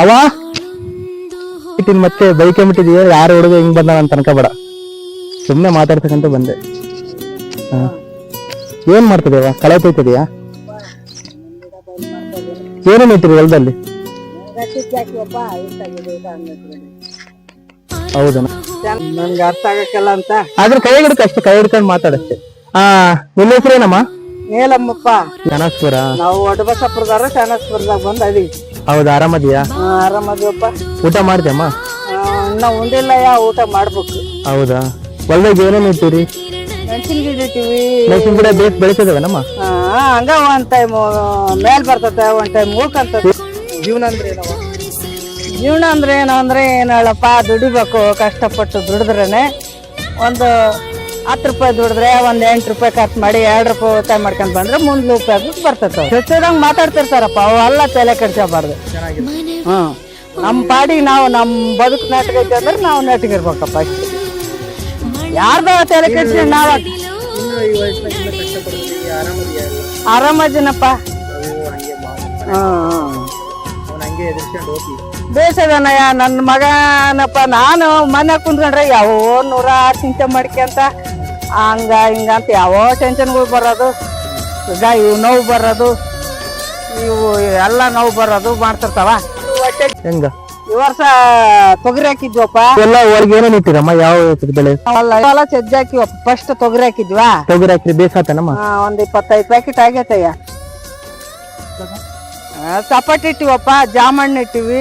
ಅವ ಇಟ್ಟಿನ್ ಮತ್ತೆ ಬೈಕ್ ಬಿಟ್ಟಿದೀಯ? ಯಾರು ಹುಡುಗ ಹಿಂಗ್ ಬಂದ ಅಂತ ಅನ್ಕೋಬೇಡ. ಸುಮ್ನೆ ಮಾತಾಡ್ತಕ್ಕಂತ ಬಂದೆ. ಹಾ. ಏನ್ ಮಾಡ್ತಿದೀವ ಕಳೆ ತೊಯ್ತಿದೀಯಾ? ಏನೇನ್ ಇಟ್ಟಿರಿ ಹೊಲದಲ್ಲಿ? ಹೌದನ ನನ್ಗೆ ಅರ್ಥ ಆಗಕ್ಕೆಲ್ಲ ಅಂತ. ಆದ್ರೆ ಕೈ ಹಿಡ್ಕ ಅಷ್ಟೇ ಕೈ ಹಿಡ್ಕೊಂಡು ಮಾತಾಡಷ್ಟೇ. ಆ ನಿಮ್ಮ ಹೆಸರೇನಮ್ಮ? ನೀಲಮ್ಮಪ್ಪ. ಜನಸ್ಪುರ ನಾವು ಒಡಬಸಪುರದಾರ ಶಾನಸ್ಪುರದಾಗ ಬಂದ್ ಅದೀವಿ. ಹೌದಾ ಆರಾಮದಿಯಾ? ಆರಾಮದಿಯಪ್ಪ ಊಟ ಮಾಡ್ದ್ಯಮ್ಮ ಇನ್ನ ಉಂಡಿಲ್ಲ ಯಾ ಊಟ ಮಾಡ್ಬೇಕು. ಹೌದಾ? ಒಳ್ಳೆ ಏನೇನು ಇಟ್ಟಿರಿ? ಮೆಣಸಿನ ಗಿಡ ಇಟ್ಟಿವಿ. ಮೆಣಸಿನ ಗಿಡ ಬೇಸ್ ಬೆಳಿತದವನಮ್ಮ ಆ, ಹಂಗ ಒಂದ್ ಟೈಮ್ ಮೇಲ್ ಬರ್ತತೆ ಒಂದ್ ಟೈಮ್ ಉಳ್ಕಂತದೆ ಜೀವನ ಅಂದ್ರೆ ಏನವ? ಜೀವನ ಅಂದ್ರೆ ಏನು ಅಂದ್ರೆ ಏನ್ ಹೇಳಪ್ಪ ದುಡಿಬೇಕು ಕಷ್ಟಪಟ್ಟು ದುಡಿದ್ರೇನೆ ಒಂದು ಹತ್ತು ರೂಪಾಯಿ ದುಡಿದ್ರೆ ಒಂದ್ ಎಂಟು ರೂಪಾಯಿ ಖರ್ಚು ಮಾಡಿ ಎರಡು ರೂಪಾಯಿ ಉಳಿತಾಯ ಮಾಡ್ಕೊಂಡ್ ಬಂದ್ರೆ ಮುಂದ್ ರೂಪಾಯಿ ಬರ್ತೈತೆ ಹೆಚ್ಚದಂಗ್ ಮಾತಾಡ್ತಿರ್ತಾರಪ್ಪ ಅವೆಲ್ಲ ತಲೆ ಕೆಡ್ಸಬಾರ್ದು ಹ್ಮ್. ನಮ್ ಪಾಡಿಗೆ ನಾವು ನಮ್ ಬದುಕು ನೆಟ್ಗೈತೆ ಅಂದ್ರೆ ನಾವು ನೆಟ್ಗಿರ್ಬೇಕಪ್ಪ ಅಷ್ಟೇ ಯಾರ್ದ ತಲೆ ಕೆಡ್ಸಿ ನಾವ್ ಆರಾಮದಿನಪ್ಪ. ಹ್ಮ್ ಬೇಸದನಯ್ಯ ನನ್ನ ಮಗನಪ್ಪ ನಾನು ಮನೆ ಕುಂತ್ಕೊಂಡ್ರೆ ಯಾವ ನೂರ ಚಿಂತೆ ಮಾಡ್ಕೊಂತ ಹಂಗ ಹಿಂಗ ಅಂತ ಯಾವ ಟೆನ್ಷನ್ಗಳು ಬರೋದು. ಈಗ ಇವು ನೋವು ಬರೋದು. ಇವು ಎಲ್ಲ ನೋವು ಬರೋದು ಮಾಡ್ತಿರ್ತಾವ. ಹೆಂಗ? ಈ ವರ್ಷ ತೊಗರಿ ಹಾಕಿದ್ವಪ್ಪ. ಎಲ್ಲ ಹೊರಗೆ ಏನೇನು ಇಟ್ಟಿರಮ್ಮ? ಯಾವ ಬೆಳೆ? ಹೊಲ ಸಜ್ಜೆ ಹಾಕಿವಪ್ಪ. ಫಸ್ಟ್ ತೊಗರಿ ಹಾಕಿದ್ವಾ? ತೊಗರಿ ಹಾಕಿ ಬೇಸಾತನಮ್ಮ? ಒಂದ್ ಇಪ್ಪತ್ತೈದು ಪ್ಯಾಕೆಟ್ ಆಗೈತಯ್ಯ. ಚಪಾತಿ ಇಟ್ಟಿವಪ್ಪ ಜಾಮಣ್ಣು ಇಟ್ಟಿವಿ.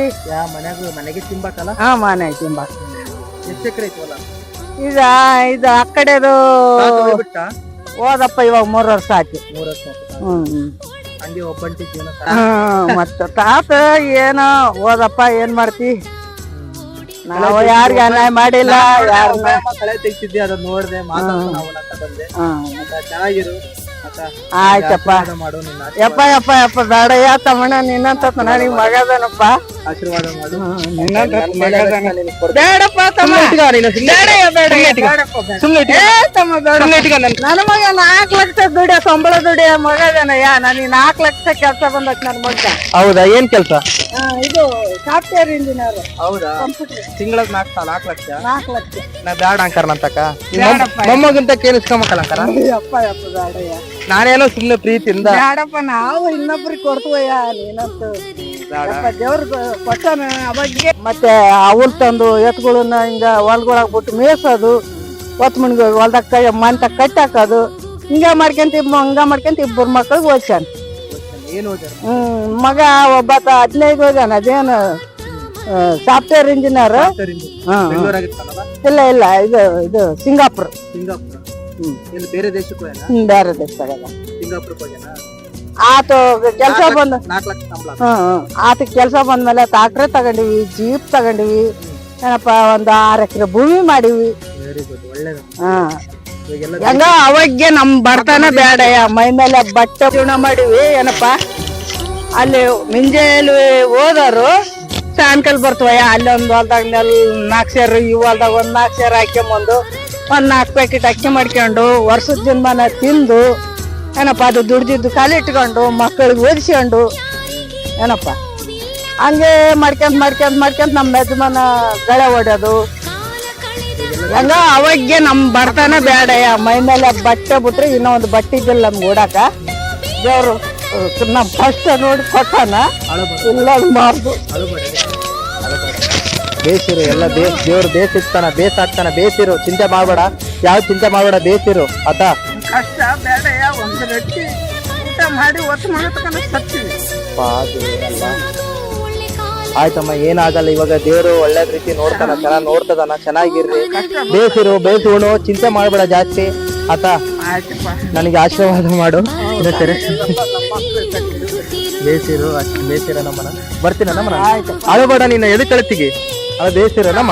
ಮನ್ಯಾಗ ಮನೆಗೆ ತಿನ್ಬೇಕಲ್ಲ ಹಾ ಮನೆಗೆ ತಿಂಬ ಎಷ್ಟು ಎಕರೆ ಐತವಲ್ಲ? ಈಗ ಇದು ಆ ಕಡೆದು ಹೋದಪ್ಪ ಇವಾಗ ಮೂರು ವರ್ಷ ಆಯ್ತು. ಮೂರು ವರ್ಷ ಹ್ಮ್ ಹ್ಮ್. ಹಂಗೆ ಒಬ್ಬಂಟಿ ಜೀವನ ಹ್ಮ್ ಮತ್ತ ತಾತ ಏನೋ ಹೋದಪ್ಪ ಏನ್ ಮಾಡ್ತಿ? ನಾವು ಯಾರಿಗೆ ಅನ್ಯಾಯ ಮಾಡಿಲ್ಲ ಯಾರನ್ನ ಕಳೆ ತೆಗ್ತಿದ್ದೆ ಅದನ್ನ ನೋಡ್ದೆ ಚೆನ್ನಾಗಿರು. ಆಯ್ತಪ್ಪ. ಯಪ್ಪ ಯಪ್ಪ ಯಪ್ಪ ಯಾ ತಮ್ಮಣ್ಣ ನಿನ್ನಂತ ನನಗೆ ಮಗದನಪ್ಪ ಆಶೀರ್ವಾದ ಮಾಡು. ಮಗದನ. ಬೇಡಪ್ಪ ತಮ್ಮ. ನನ್ನ ಮಗ ನಾಲ್ಕು ಲಕ್ಷ ದುಡಿಯ ಸಂಬಳ ದುಡಿಯ ಮಗದನಯ್ಯ ನನಗೆ ನಾಲ್ಕು ಲಕ್ಷ ಕೆಲಸ ಬಂದಕ್ ನನ್ನ ಮಗ. ಹೌದಾ? ಏನ್ ಕೆಲಸ? ಇದು ಸಾಫ್ಟ್ವೇರ್ ಇಂಜಿನಿಯರ್ ಹೌದಾ? ತಿಂಗಳ ನಾಲ್ಕು ನಾಲ್ಕು ಲಕ್ಷ? ನಾಲ್ಕು ಲಕ್ಷ. ನಾ ಬ್ಯಾಡ ಅಂಕರ್ ನಂತಕ. ಮೊಮ್ಮಗಂತ ಕೇಳಿಸ್ಕೊಂಬಕಲ್ಲ ಅಪ್ಪ ಅಪ್ಪ ಯಪ್ಪ ಬೇಡಯ್ಯ ನಾನೇನೋ ಸುಮ್ಮನೆ ಪ್ರೀತಿಯಿಂದ. ಬೇಡಪ್ಪ ನಾವು ಇನ್ನೊಬ್ರಿಗೆ ಕೊಡ್ತೀವಯ್ಯ ನೀನಂತ ದೇವ್ರ ಕೊಟ್ಟನ ಅವಾಗೆ ಮತ್ತೆ ಅವಲ್ ತಂದು ಎತ್ಗಳನ್ನ ಹಿಂಗ ಹೊಲ್ಗೊಳಗ್ ಬಿಟ್ಟು ಮೇಯ್ಸೋದು ಒತ್ ಮಣ್ಗ ಹೊಲ್ದಾಗ ಕೈ ಮಂತ ಕಟ್ಟಿ ಹಾಕೋದು ಹಿಂಗ ಮಾಡ್ಕೊಂತ ಇಬ್ಬ ಹಂಗ ಮಾಡ್ಕೊಂತ ಇಬ್ಬರು ಮಕ್ಳಿಗೆ ಓದ್ಸಾನ? ಹ್ಮ್ ಮಗ ಒಬ್ಬಾತ ಹದಿನೈದು ಓದ್ಯಾನ ಅದೇನು ಸಾಫ್ಟ್ವೇರ್ ಇಂಜಿನಿಯರ್ ಇಲ್ಲ ಇಲ್ಲ ಇದು ಇದು ಸಿಂಗಾಪುರ್. ಸಿಂಗಾಪುರ. ಇಲ್ಲಿ ಬೇರೆ ದೇಶಕ್ಕೂ ಏನ ಹ್ಮ್ ಬೇರೆ ದೇಶದಾಗಲ್ಲ ಸಿಂಗಾಪುರಕ್ಕೆ ಹೋಗ್ಯಾನ? ಆತ ಕೆಲಸ ಬಂದ ನಾಲ್ಕು ಲಕ್ಷ ಸಂಬಳ. ಹ್ಮ್ ಆತ ಕೆಲಸ ಬಂದ್ಮೇಲೆ ಟ್ರಾಕ್ಟರ್ ತಗೊಂಡಿವಿ ಜೀಪ್ ತಗೊಂಡಿವಿ. ಏನಪ್ಪ ಒಂದು ಆರು ಎಕರೆ ಭೂಮಿ ಮಾಡಿವಿ. ವೆರಿ ಗುಡ್ ಒಳ್ಳೇದು. ಹಾ. ಇವಾಗೆಲ್ಲ ಹೆಂಗ ಅವಾಗೆ ನಮ್ ಬರ್ತಾನ ಬೇಡಯ್ಯ ಮೈ ಮೇಲೆ ಬಟ್ಟೆ ಜೀವನ ಮಾಡಿವಿ ಏನಪ್ಪ? ಅಲ್ಲಿ ಮಿಂಜೆಯಲ್ಲಿ ಹೋದರು ಸಾಯಂಕಾಲ ಬರ್ತವಯ್ಯ ಅಲ್ಲಿ ಒಂದು ಹೊಲ್ದಾಗ ನೆಲ್ ನಾಲ್ಕು ಸೇರು ಈ ಹೊಲ್ದಾಗ ಒಂದ್ ನಾಲ್ಕು ಸೇರು ಹಾಕ್ಯಂಬಂದು ಒಂದ್ ನಾಲ್ಕು ಪ್ಯಾಕೆಟ್ ಅಕ್ಕಿ ಮಾಡ್ಕೊಂಡು ವರ್ಷದ ಜನ್ಮನ ತಿಂದು, ಏನಪ್ಪ ಅದು ದುಡ್ದಿದ್ದು ಕಾಲಿ ಇಟ್ಕೊಂಡು ಮಕ್ಕಳಿಗೆ ಓದಿಸ್ಕೊಂಡು, ಏನಪ್ಪ? ಹಂಗೆ ಮಾಡ್ಕೊಂತ ಮಾಡ್ಕೊಂತ ಮಾಡ್ಕೊಂತ ನಮ್ಮ ಯಜಮಾನ ಗಳೆ ಓಡೋದು ಹಂಗ ಅವಾಗೆ ನಮ್ಮ ಬರ್ತನ ಬೇಡಯ್ಯ ಮೈ ಮೇಲೆ ಬಟ್ಟೆ ಬಿಟ್ರೆ ಇನ್ನೂ ಒಂದು ಬಟ್ಟೆ ಇದ್ದಿಲ್ಲ ನಮ್ಗೆ ಓಡಾಕ? ದೇವ್ರು ನಮ್ಮ ನಮ್ ಕಷ್ಟ ನೋಡಿ ಕೊಟ್ಟಾನ? ಇಲ್ಲ ಮಾರ್ದು. ಬೇಸಿರು ಎಲ್ಲ ಬೇಸ್ ದೇವ್ರು ಬೇಸ್ ಇರ್ತಾನ ಬೇಸ್ ಹಾಕ್ತಾನ ಬೇಸಿರು. ಚಿಂತೆ ಮಾಡ್ಬೇಡ. ಯಾವ ಚಿಂತೆ ಮಾಡ್ಬೇಡ ಬೇಸಿರು. ಆತ ಕಷ್ಟ ಬೇಡಯ್ಯ ಒಂದು ರೊಟ್ಟಿ. ಊಟ ಮಾಡಿ ಒತ್ತು ಮಾಡತಕ್ಕಂಥ ಸತ್ತೀವಿ ಆಯ್ತಮ್ಮ ಏನಾಗಲ್ಲ ಇವಾಗ ದೇವರು ಒಳ್ಳೆ ರೀತಿ ನೋಡ್ತಾನ ಚೆನ್ನಾಗಿ ನೋಡ್ತದಾನ ಚೆನ್ನಾಗಿರ್ರಿ. ಬೇಸಿರು ಬೇಸುವನು ಚಿಂತೆ ಮಾಡ್ಬೇಡ ಜಾಸ್ತಿ. ಆತ ನನಗೆ ಆಶೀರ್ವಾದ ಮಾಡು. ಸರಿ. ಬೇಸಿರು ಅಷ್ಟು ಬೇಸಿರ ನಮ್ಮನ. ಬರ್ತೀನ ನಮ್ಮನ? ಆಯ್ತು ಅಳಬೇಡ ನೀನು ಎದು ಕಳಿತಿಗೆ ಅಳ ಬೇಸಿರ ನಮ್ಮ